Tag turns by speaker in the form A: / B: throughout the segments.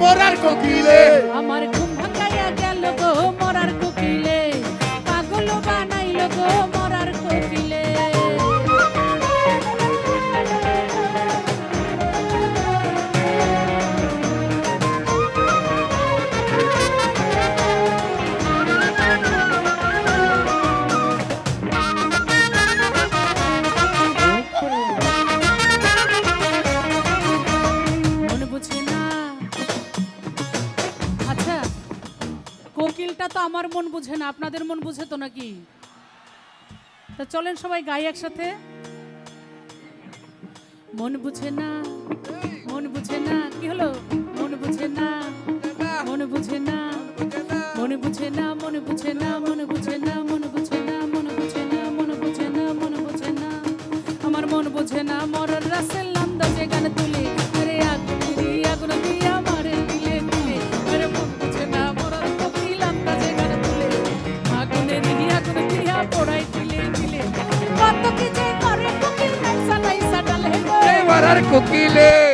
A: মরার কোকিলে।
B: আমার কোকিলটা তো আমার মন বুঝে না আপনাদের মন বুঝে তো নাকি তা চলেন সবাই গাই একসাথে মন বুঝে না মন বুঝে না কি হলো মন বুঝে না মন বুঝে না মনে বুঝে না মনে বুঝে না মনে বুঝে না মন বুঝে না মনে বুঝে না মনে বুঝে না মনে বুঝে না আমার মন বুঝে না মরণ রাসেল আন্দাজে গান তুলে রাধার কোকিলে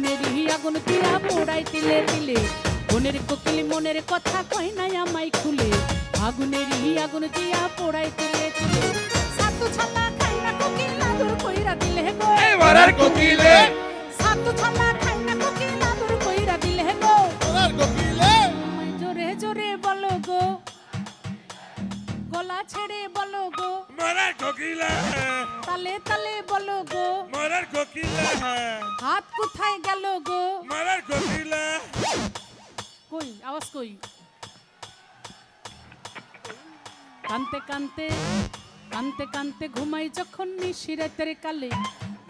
B: আগুনের হি আগুন দিয়া পোড়াই তিলে তিলে। মনের কোকিলে মনের কথা কয় নাই আমায় খুলে। আগুনের হি আগুন দিয়া পোড়াই তিলে তিলে। সাতু ছালা খাই না কোকিল আদর কইরা দিলে গো।
A: মরার কোকিলে।
B: সাতু ছালা খাই না কোকিল আদর কইরা দিলে গো।
A: মরার কোকিলে।
B: জোরে জোরে বলো গো। গলা ছেড়ে
A: মরার কোকিলে
B: তালে তালে বলো গো।
A: মরার কোকিলে
B: হাত কোথায় গেল গো?
A: মরার কোকিলে
B: কই? আওয়াজ কই? কানতে কানতে কানতে কানতে ঘুমাই যখন নিশিরাতের কালে।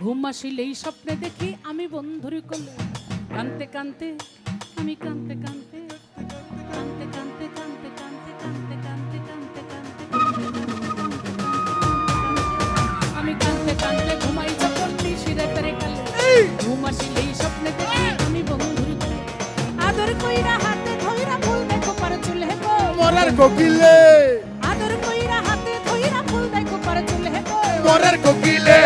B: ঘুম আসিলেই স্বপ্নে দেখি আমি বন্ধুর কোলে। কানতে কানতে
A: মরার কোকিলে।
B: আদর কইরা হাতে ধইরা ফুল দেখো পারে চলে হে
A: মরার কোকিলে।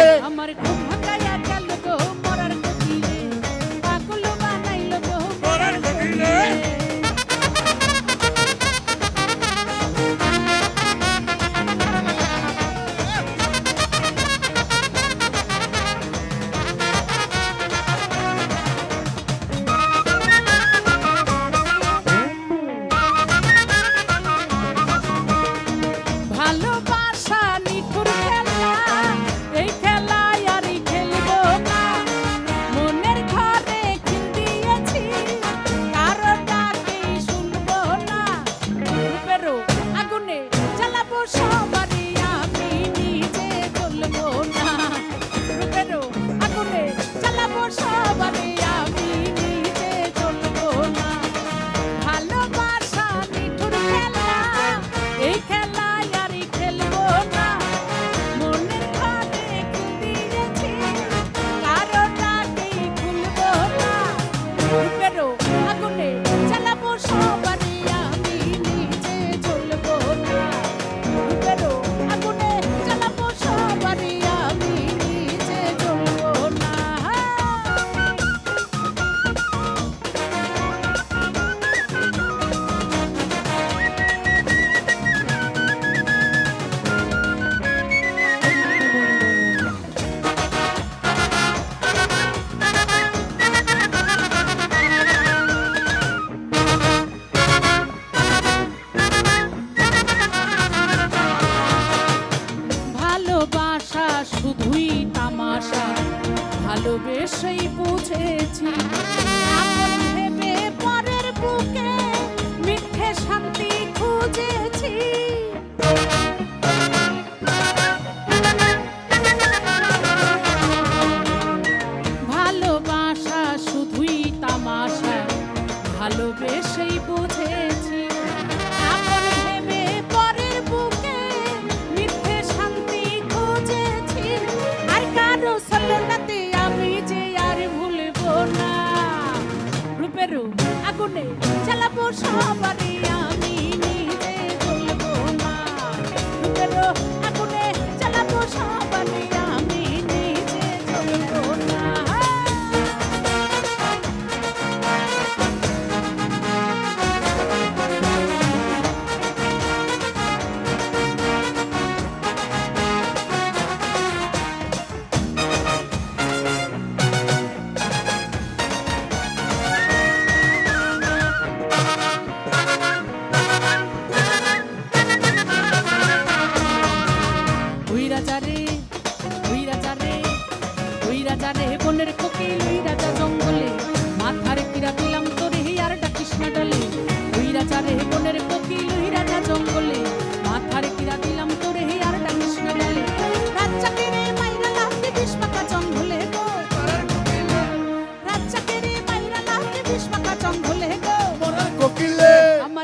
B: গুণে চালাবো সবারিয়া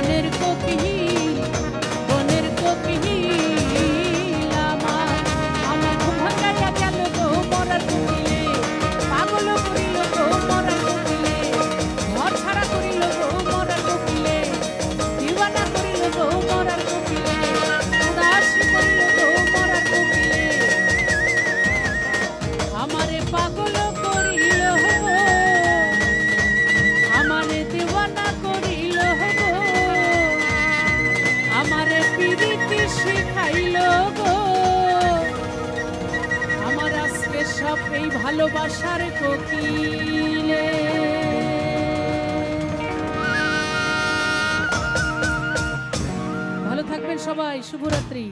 B: 跳ねる時に আমার আজকে সব এই ভালোবাসার কোকিলে। ভালো থাকবেন সবাই শুভরাত্রি।